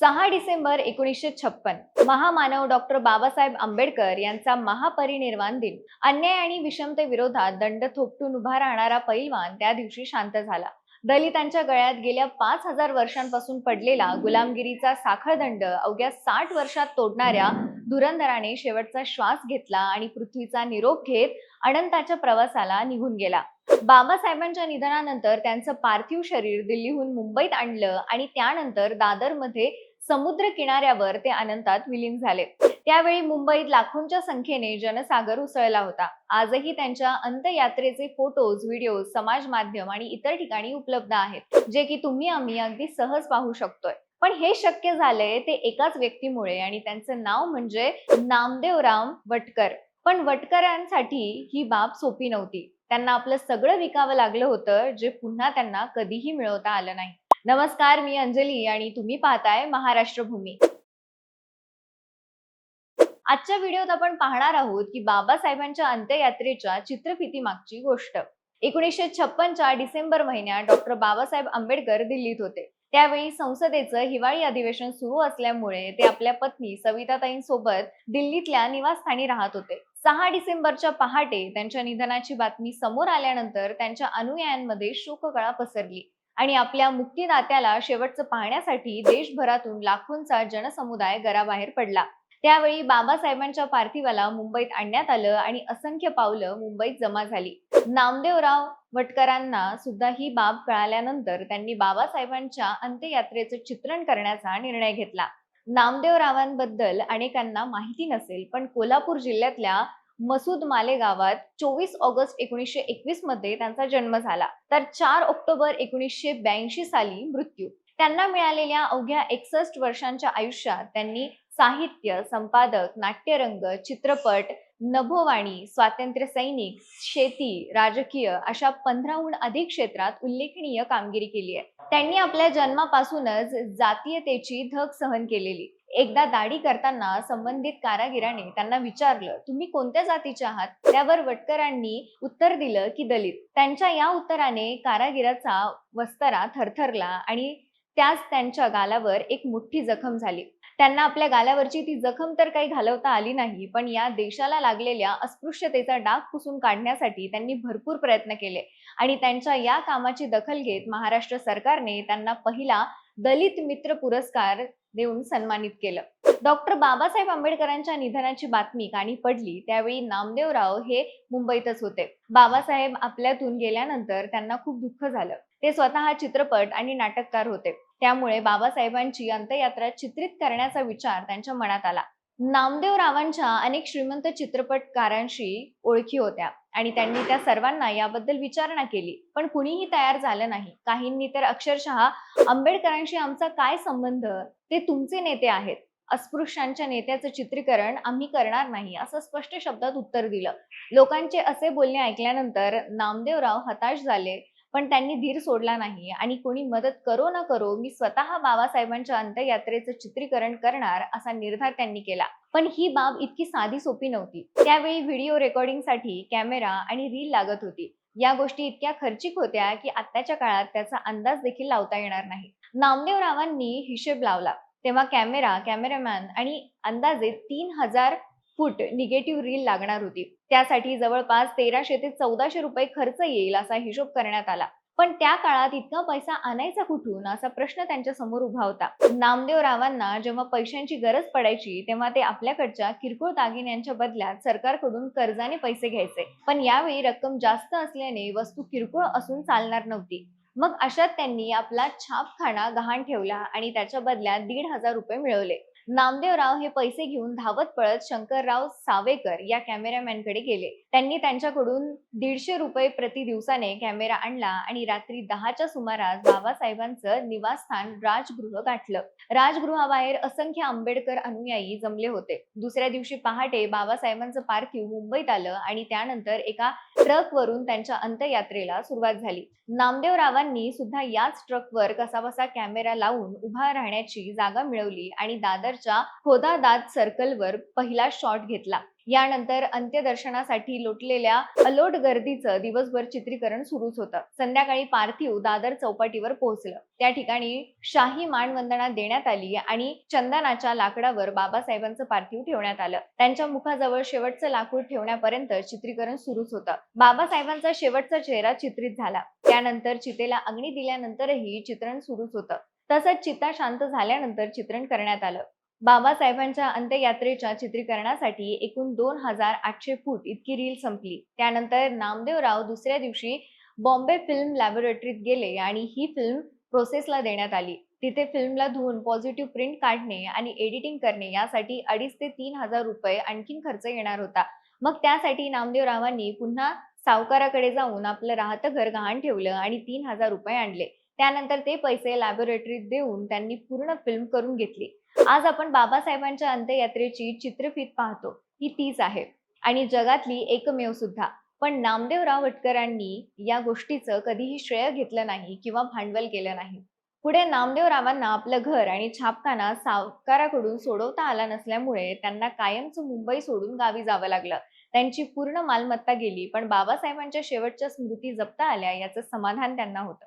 सहा डिसेंबर एकोणीसशे छप्पन. महामानव डॉक्टर बाबासाहेब आंबेडकर यांचा महापरिनिर्वाण दिन. अन्याय आणि विषमतेविरोधात दंड थोपटून उभा राहणारा पैलवान त्या दिवशी शांत झाला. दलितांच्या गळ्यात गेल्या पाच हजार वर्षांपासून पडलेला गुलामगिरीचा साखळदंड अवघ्या साठ वर्षात तोडणाऱ्या धुरंधराने शेवटचा श्वास घेतला आणि पृथ्वीचा निरोप घेत अनंताच्या प्रवासाला निघून गेला. बाबासाहेबांच्या निधनानंतर त्यांचं पार्थिव शरीर दिल्लीहून मुंबईत आणलं आणि त्यानंतर दादरमध्ये समुद्र किनाऱ्यावर ते अनंतात विलीन झाले. त्यावेळी मुंबईत लाखोंच्या संख्येने जनसागर उसळला होता. आजही त्यांच्या अंत्ययात्रेचे फोटोज व्हिडिओ समाज माध्यम आणि इतर ठिकाणी उपलब्ध आहेत जे की तुम्ही आम्ही अगदी सहज पाहू शकतोय. पण हे शक्य झालंय ते एकाच व्यक्तीमुळे आणि त्यांचं नाव म्हणजे नामदेवराम वटकर. पण वटकरांसाठी ही बाब सोपी नव्हती. त्यांना आपलं सगळं विकावं लागलं होतं जे पुन्हा त्यांना कधीही मिळवता आलं नाही. नमस्कार मी अंजली आणि तुम्ही पाहताय महाराष्ट्र भूमी. आजच्या व्हिडिओत आपण पाहणार आहोत की बाबासाहेबांच्या अंत्ययात्रेच्या चित्रफिती मागची गोष्ट. एकोणीसशे छप्पनच्या डिसेंबर महिन्यात डॉक्टर बाबासाहेब आंबेडकर दिल्लीत होते. त्यावेळी संसदेचं हिवाळी अधिवेशन सुरू असल्यामुळे ते आपल्या पत्नी सविताताईंसोबत दिल्लीतल्या निवासस्थानी राहत होते. सहा डिसेंबरच्या पहाटे त्यांच्या निधनाची बातमी समोर आल्यानंतर त्यांच्या अनुयायांमध्ये शोककळा पसरली. आणि आपल्या मुक्तीदात्याला शेवटचं पाहण्यासाठी देशभरातून लाखोंचा जनसमुदाय घराबाहेर पडला. त्यावेळी बाबासाहेबांच्या पार्थिवाला मुंबईत आणण्यात आलं आणि असंख्य पावलं मुंबईत जमा झाली. नामदेवराव वटकरांना सुद्धा ही बाब कळाल्यानंतर त्यांनी बाबासाहेबांच्या अंत्ययात्रेचं चित्रण करण्याचा निर्णय घेतला. नामदेवरावांबद्दल अनेकांना माहिती नसेल पण कोल्हापूर जिल्ह्यातल्या मसूद माले गावात चोवीस ऑगस्ट एकोणीसशे एकवीसमध्ये त्यांचा जन्म झाला. तर चार ऑक्टोबर एकोणीसशे ब्याऐंशी साली मृत्यू. त्यांना मिळालेल्या अवघ्या एकसष्ट वर्षांच्या आयुष्यात त्यांनी साहित्य संपादक नाट्यरंग चित्रपट नभोवाणी स्वातंत्र्य सैनिक शेती राजकीय अशा पंधराहून अधिक क्षेत्रात उल्लेखनीय कामगिरी केली आहे. त्यांनी आपल्या जन्मापासूनच जातीयतेची धग सहन केलेली. एकदा दाढी करताना संबंधित कारागिराने त्यांना विचारलं तुम्ही कोणत्या जातीचे आहात? त्यावर वटकरांनी उत्तर दिलं की दलित. त्यांच्या या उत्तराने कारागिराचा वस्तरा थरथरला आणि त्याच त्यांच्या गालावर एक मोठी जखम झाली. त्यांना आपल्या गालावरची ती जखम तर काही घालवता आली नाही पण या देशाला लागलेल्या अस्पृश्यतेचा डाग पुसून काढण्यासाठी त्यांनी भरपूर प्रयत्न केले आणि त्यांच्या या कामाची दखल घेत महाराष्ट्र सरकारने त्यांना पहिला दलित मित्र पुरस्कार देऊन सन्मानित केलं. डॉक्टर बाबासाहेब आंबेडकरांच्या निधनाची बातमी काणी पडली त्यावेळी नामदेवराव हे मुंबईतच होते. बाबासाहेब आपल्यातून गेल्यानंतर त्यांना खूप दुःख झालं. ते स्वतः चित्रपट आणि नाटककार होते. त्यामुळे बाबासाहेबांची अंत्ययात्रा चित्रित करण्याचा विचार त्यांच्या मनात आला. नामदेवरावांच्या अनेक श्रीमंत चित्रपटकारांशी ओळखी होत्या. आणि त्यांनी त्या सर्वांना याबद्दल विचारणा केली. पण कुणीही तयार झालं नाही. काहींनी तर अक्षरशः आंबेडकरांशी आमचा काय संबंध? ते तुमचे नेते आहेत. अस्पृश्यांच्या नेत्याचं चित्रीकरण आम्ही करणार नाही असं स्पष्ट शब्दात उत्तर दिलं. लोकांचे असे बोलणे ऐकल्यानंतर नामदेवराव हताश झाले. पण त्यांनी धीर सोडला नाही. आणि कोणी मदत करो न करो मी स्वतः बाबासाहेबांच्या अंत्ययात्रेचं चित्रीकरण करणार असा निर्धार त्यांनी केला. पण ही बाब इतकी साधी सोपी नव्हती. त्यावेळी व्हिडिओ रेकॉर्डिंगसाठी कॅमेरा आणि रील लागत होती. या गोष्टी इतक्या खर्चिक होत्या की आत्ताच्या काळात त्याचा अंदाज देखील लावता येणार नाही. नामदेवरावांनी हिशेब लावला. तेव्हा कॅमेरा कॅमेरामॅन आणि अंदाजे तीन हजार फूट निगेटिव्ह रील लागणार होती. त्यासाठी जवळपास तेराशे ते चौदाशे रुपये खर्च येईल असा हिशोब करण्यात आला. पण त्या काळात इतका पैसा आणायचा कुठून? असा प्रश्न त्यांच्यासमोर उभा होता. नामदेवरावांना जेव्हा पैशांची गरज पडायची तेव्हा ते आपल्याकडच्या किरकोळ दागिन्यांच्या बदल्यात सरकारकडून कर्जाने पैसे घ्यायचे. पण यावेळी रक्कम जास्त असल्याने वस्तू किरकोळ असून चालणार नव्हती. मग अशात त्यांनी आपला छापखाना गहाण ठेवला आणि त्याच्या बदल्यात दीड हजार रुपये मिळवले. नामदेवराव हे पैसे घेऊन धावत पळत शंकरराव सावेकर या कॅमेरामॅनकडे गेले. त्यांनी त्यांच्याकडून दीडशे रुपये प्रति दिवसाने कॅमेरा आणला आणि रात्री दहाच्या सुमारास बाबासाहेबांचं निवासस्थान राजगृह गाठलं. राजगृहाबाहेर असंख्य आंबेडकर अनुयायी जमले होते. दुसऱ्या दिवशी पहाटे बाबासाहेबांचं पार्थिव मुंबईत आलं आणि त्यानंतर एका ट्रकवरून त्यांच्या अंत्ययात्रेला सुरुवात झाली. नामदेवरावांनी सुद्धा याच ट्रकवर कसाबसा कॅमेरा लावून उभा राहण्याची जागा मिळवली आणि दादर नगरच्या खोदादात सर्कलवर पहिला शॉट घेतला. यानंतर अंत्यदर्शनासाठी लोटलेल्या अलोट गर्दीचं दिवसभर चित्रीकरण सुरूच होतं. संध्याकाळी पार्थिव दादर चौपाटीवर पोहोचलं. त्या ठिकाणी शाही मानवंदना देण्यात आली आणि चंदनाच्या लाकडावर बाबासाहेबांचं पार्थिव ठेवण्यात आलं. त्यांच्या मुखाजवळ शेवटचं लाकूड ठेवण्यापर्यंत चित्रीकरण सुरूच होतं. बाबासाहेबांचा शेवटचा चेहरा चित्रित झाला. त्यानंतर चितेला अग्नी दिल्यानंतरही चित्रण सुरूच होतं. तसंच चिता शांत झाल्यानंतर चित्रण करण्यात आलं. बाबासाहेबांच्या अंत्ययात्रेच्या चित्रीकरणासाठी एकूण दोन हजार आठशे फूट इतकी रील संपली. त्यानंतर नामदेवराव दुसऱ्या दिवशी बॉम्बे फिल्म लॅबोरेटरीत गेले आणि ही फिल्म प्रोसेसला देण्यात आली. तिथे फिल्मला धुवून पॉझिटिव्ह प्रिंट काढणे आणि एडिटिंग करणे यासाठी अडीच ते तीन हजार रुपये आणखीन खर्च येणार होता. मग त्यासाठी नामदेवरावांनी पुन्हा सावकाराकडे जाऊन आपलं राहतं घर गहाण ठेवलं आणि तीन हजार रुपये आणले. त्यानंतर ते पैसे लॅबोरेटरीत देऊन त्यांनी पूर्ण फिल्म करून घेतली. आज आपण बाबासाहेबांच्या अंत्ययात्रेची चित्रफित पाहतो. ही तीच आहे. आणि जगातली एकमेव सुद्धा. पण नामदेवराव वटकरांनी या गोष्टीचं कधीही श्रेय घेतलं नाही किंवा भांडवल केलं नाही. पुढे नामदेवरावांना आपलं घर आणि छापखाना सावकाराकडून सोडवता आला नसल्यामुळे त्यांना कायमचं मुंबई सोडून गावी जावं लागलं. त्यांची पूर्ण मालमत्ता गेली पण बाबासाहेबांच्या शेवटच्या स्मृती जपता आल्या याचं समाधान त्यांना होतं.